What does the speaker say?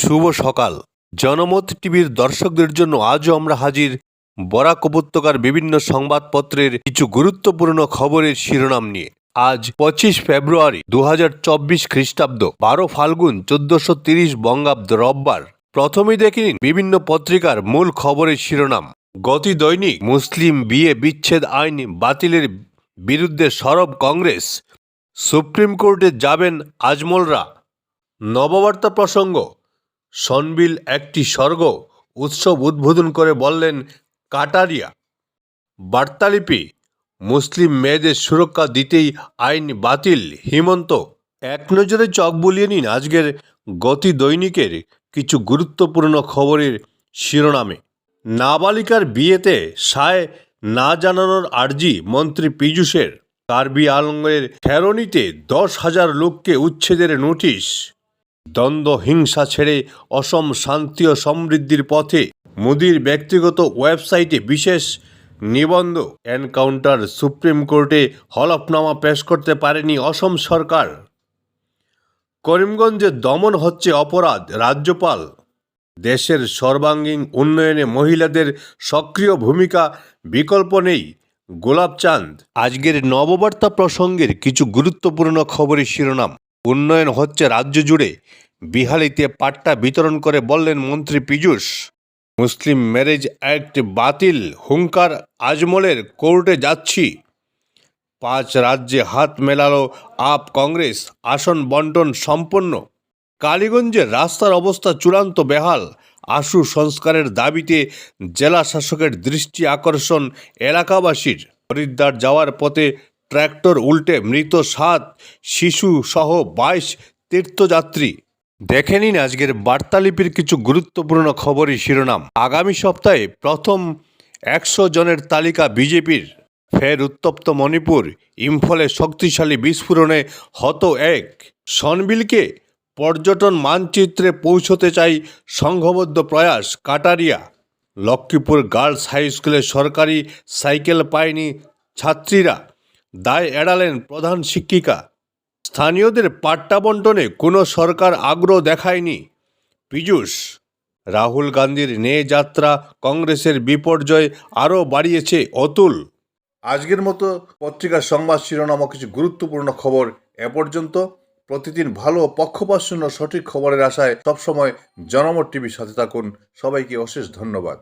শুভ সকাল। জনমত টিভির দর্শকদের জন্য আজও আমরা হাজির। বরাক উপত্যকার বিভিন্ন সংবাদপত্রের কিছু গুরুত্বপূর্ণ খবরের শিরোনাম নিয়ে। আজ পঁচিশ ফেব্রুয়ারি দু হাজার চব্বিশ খ্রিস্টাব্দ, বারো ফাল্গুন, চোদ্দশো তিরিশ বঙ্গাব্দ রোববার। প্রথমেই দেখে নিন বিভিন্ন পত্রিকার মূল খবরের শিরোনাম। গতি দৈনিক, মুসলিম বিয়ে বিচ্ছেদ আইন বাতিলের বিরুদ্ধে সরব কংগ্রেস। সুপ্রিম কোর্টে যাবেন আজমলরা। নববার্তা প্রসঙ্গ সনবিল একটি স্বর্গ উৎসব উদ্বোধন করে বললেন, কাটারিয়া, বার্তালিপি, মুসলিম মেয়েদের সুরক্ষা দিতেই আইন বাতিল, হিমন্ত। এক নজরে চক বুলিয়ে নিন আজকের গতি দৈনিকের কিছু গুরুত্বপূর্ণ খবরের শিরোনামে। নাবালিকার বিয়েতে সায় না জানানোর আর্জি মন্ত্রী পীযূষের। কার্বি আলঙ্গের ফেরনিতে দশ হাজার লোককে উচ্ছেদের নোটিশ। দ্বন্দ্ব হিংসা ছেড়ে অসম শান্তি ও সমৃদ্ধির পথে মোদির ব্যক্তিগত ওয়েবসাইটে বিশেষ নিবন্ধ এনকাউন্টার সুপ্রিম কোর্টে হলফনামা পেশ করতে পারেনি অসম সরকার। করিমগঞ্জে দমন হচ্ছে অপরাধ, রাজ্যপাল। দেশের সর্বাঙ্গীন উন্নয়নে মহিলাদের সক্রিয় ভূমিকা, বিকল্প নেই গোলাপচাঁদ আজকের নববার্তা প্রসঙ্গের কিছু গুরুত্বপূর্ণ খবরের শিরোনাম। উন্নয়ন হচ্ছে রাজ্য জুড়ে বিহালিতে পাট্টা বিতরণ করে বললেন মন্ত্রী পীযূষ। মুসলিম ম্যারেজ অ্যাক্ট বাতিল, হুঙ্কার আজমলের কোর্টে যাচ্ছি। পাঁচ রাজ্যে হাত মেলালো আপ কংগ্রেস, আসন বন্টন সম্পন্ন। কালীগঞ্জের রাস্তার অবস্থা চূড়ান্ত বেহাল, আশু সংস্কারের দাবিতে জেলা শাসকের দৃষ্টি আকর্ষণ এলাকাবাসীর। হরিদ্বার যাওয়ার পথে ট্র্যাক্টর উল্টে মৃত সাত শিশু সহ বাইশ তীর্থযাত্রী। দেখে নিন আজকের বার্তালিপির কিছু গুরুত্বপূর্ণ খবরই শিরোনাম। আগামী সপ্তাহে প্রথম একশো জনের তালিকা বিজেপির। ফের উত্তপ্ত মণিপুর, ইম্ফলে শক্তিশালী বিস্ফোরণে হত এক। সনবিলকে পর্যটন মানচিত্রে পৌঁছতে চাই সংঘবদ্ধ প্রয়াস, কাটারিয়া। লক্ষ্মীপুর গার্লস হাই স্কুলে সরকারি সাইকেল পায়নি ছাত্রীরা। দায় এড়ালেন প্রধান শিক্ষিকা। স্থানীয়দের পাট্টা বন্টনে কোনো সরকার আগ্রহ দেখায়নি। পীযূষ, রাহুল গান্ধীর নে যাত্রা কংগ্রেসের বিপর্যয় আরও বাড়িয়েছে অতুল। আজকের মতো পত্রিকার সংবাদ শিরোনাম কিছু গুরুত্বপূর্ণ খবর এ পর্যন্ত। প্রতিদিন ভালো পক্ষপাতশূন্য সঠিক খবরের আশায় সবসময় জনমত টিভির সাথে থাকুন। সবাইকে অশেষ ধন্যবাদ।